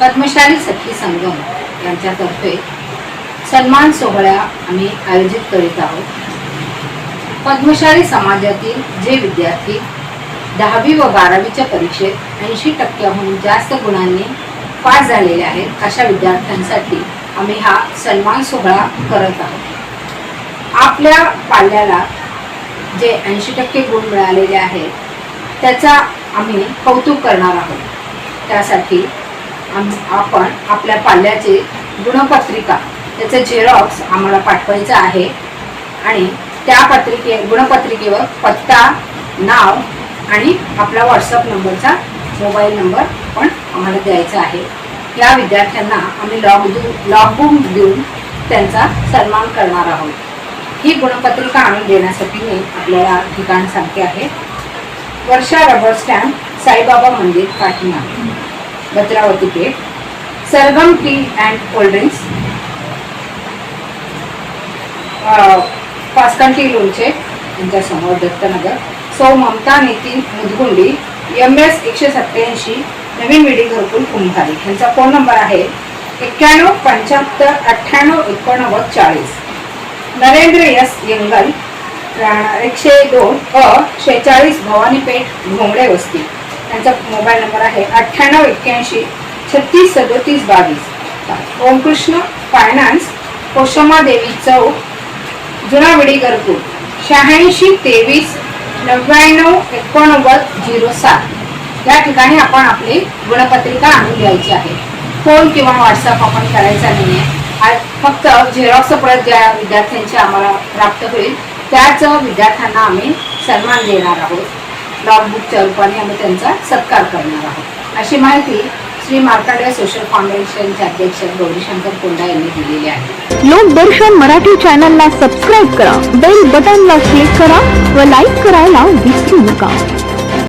पद्मशाली सखी संगम यांच्यातर्फे सन्मान सोहळा आम्ही आयोजित करीत आहोत. पद्मशाली समाजातील जे विद्यार्थी दहावी व बारावीच्या परीक्षेत ऐंशी टक्क्याहून जास्त गुणांनी पास झालेले आहेत अशा विद्यार्थ्यांसाठी आम्ही हा सन्मान सोहळा करत आहोत. आपल्या पाल्याला जे ऐंशी टक्के गुण मिळालेले आहेत त्याचा आम्ही कौतुक करणार आहोत. त्यासाठी आम आपण आपल्या पाल्याचे गुणपत्रिका त्याचं झेरॉक्स आम्हाला पाठवायचं आहे आणि त्या पत्रिके गुणपत्रिकेवर पत्ता नाव आणि आपला व्हॉट्सअप नंबरचा मोबाईल नंबर पण आम्हाला द्यायचा आहे. या विद्यार्थ्यांना आम्ही लॉग देऊ लॉगबुक देऊन त्यांचा सन्मान करणार आहोत. ही गुणपत्रिका आणून देण्यासाठी मी आपल्याला ठिकाण सांगते आहे. वर्षा रबर स्टॅम्प साईबाबा मंदिर पाठीमा Bhadravati Peth. Sargam tea and cold drinks पाचकंटी लोणचे यांच्यासमोर दत्तनगर. सौ ममता नितीन मुदगुंडी एम एस एकशे सत्याऐंशी नवीन विडी घरकुल कुंभारी. यांचा फोन नंबर आहे एक्क्याण्णव पंच्याहत्तर अठ्ठ्याण्णव एकोणनव्वद चाळीस. नरेंद्र एस येंगल एकशे दोन अ शेहेचाळीस भवानीपेठ घोंगडे वस्ती. त्यांचा मोबाईल नंबर आहे अठ्ठ्याण्णव एक्क्याऐंशी छत्तीस सदोतीस बावीस. ओमकृष्ण फायनान्स कोशमा देवी चौक जुना विडी घरकुल. शहाऐंशी तेवीस नव्याण्णव एकोणनव्वद झिरो सात. या ठिकाणी आपण आपली गुणपत्रिका आणून द्यायची आहे. फोन किंवा व्हॉट्सअप आपण करायचा नाही आहे फक्त झेरॉक्स प्रत ज्या विद्यार्थ्यांची आम्हाला प्राप्त होईल त्याच विद्यार्थ्यांना आम्ही सन्मान देणार आहोत. लॉगबुकच्या रूपाने आम्ही त्यांचा सत्कार करणार आहोत. अशी माहिती श्री मार्काडे सोशल फाउंडेशनचे अध्यक्ष गौरीशंकर कोंडा यांनी दिलेली आहे. लोकदर्शन मराठी चॅनलला सबस्क्राईब करा बेल बटनला क्लिक करा व लाईक करायला विसरू नका.